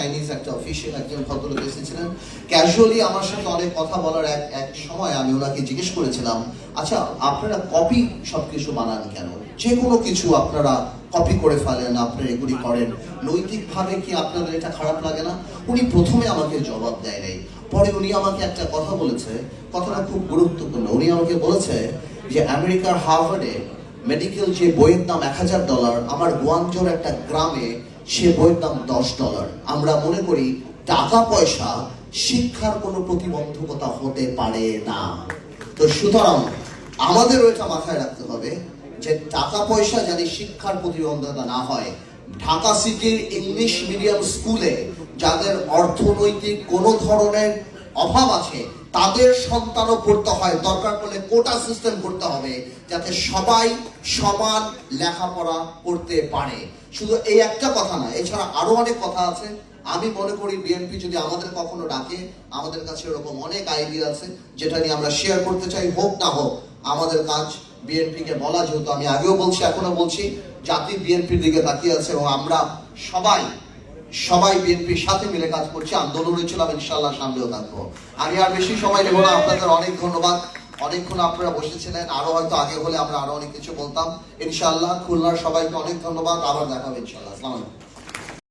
Chinese একটা official একজন ভদ্রলোক এসেছিলেন। ক্যাজুয়ালি আমার সাথে অনেক কথা বলার এক এক সময় আমি ওনাকে জিজ্ঞেস করেছিলাম আচ্ছা আপনারা কপি সবকিছু বানান কেন? যে কোনো কিছু আপনারা কপি করে ফেলেন, আপনারা এগুলি করেন। নৈতিকভাবে কি আপনাদের এটা খারাপ লাগে না? উনি প্রথমে আমাকে জবাব দেয় নাই। পরে উনি আমাকে একটা কথা বলেছে, কথাটা খুব গুরুত্বপূর্ণ। উনি আমাকে বলেছে যে, আমেরিকার হার্ভার্ডে মেডিকেল যে বইয়ের দাম এক হাজার ডলার, আমার গুয়াংজোর একটা গ্রামে সে বইয়ের দাম দশ ডলার। আমরা মনে করি টাকা পয়সা শিক্ষার কোনো প্রতিবন্ধকতা হতে পারে না। তো সুতরাং আমাদেরও এটা মাথায় রাখতে হবে যে টাকা পয়সা জানি শিক্ষার প্রতিবন্ধকতা না হয়, ঢাকা সিটির ইংলিশ মিডিয়াম স্কুলে যাদের অর্থনৈতিক কোনো ধরনের অভাব আছে তাদের সন্তানও পড়তে হয়। দরকার পড়লে কোটা সিস্টেম করতে হবে, যাতে সবাই সমান লেখাপড়া করতে পারে। শুধু এই একটা কথা না, এছাড়া আরও অনেক কথা আছে। আমি মনে করি বিএনপি যদি আমাদের কখনো ডাকে, আমাদের কাছে এরকম অনেক আইডিয়া আছে, যেটা নিয়ে আমরা শেয়ার করতে চাই, হোক না হোক, আমাদের কাজ বিএনপি কে বলা, যেহেতু আমি আগেও বলছি, এখনও বলছি, জাতি বিএনপির দিকে তাকিয়ে আছে এবং আমরা সবাই সবাই বিএনপির সাথে মিলে কাজ করছি, আন্দোলনে ছিলাম ইনশাল্লাহ সামনেও থাকব। আমি আর বেশি সময় নেব না, আপনাদের অনেক ধন্যবাদ। অনেকক্ষণ আপনারা বসেছিলেন, আরও হয়তো আগে হলে আমরা আরও অনেক কিছু বলতাম। ইনশাল্লাহ খুলনার সবাইকে অনেক ধন্যবাদ, আবার দেখা হবে ইনশাল্লাহ আসসালাম আলাইকুম।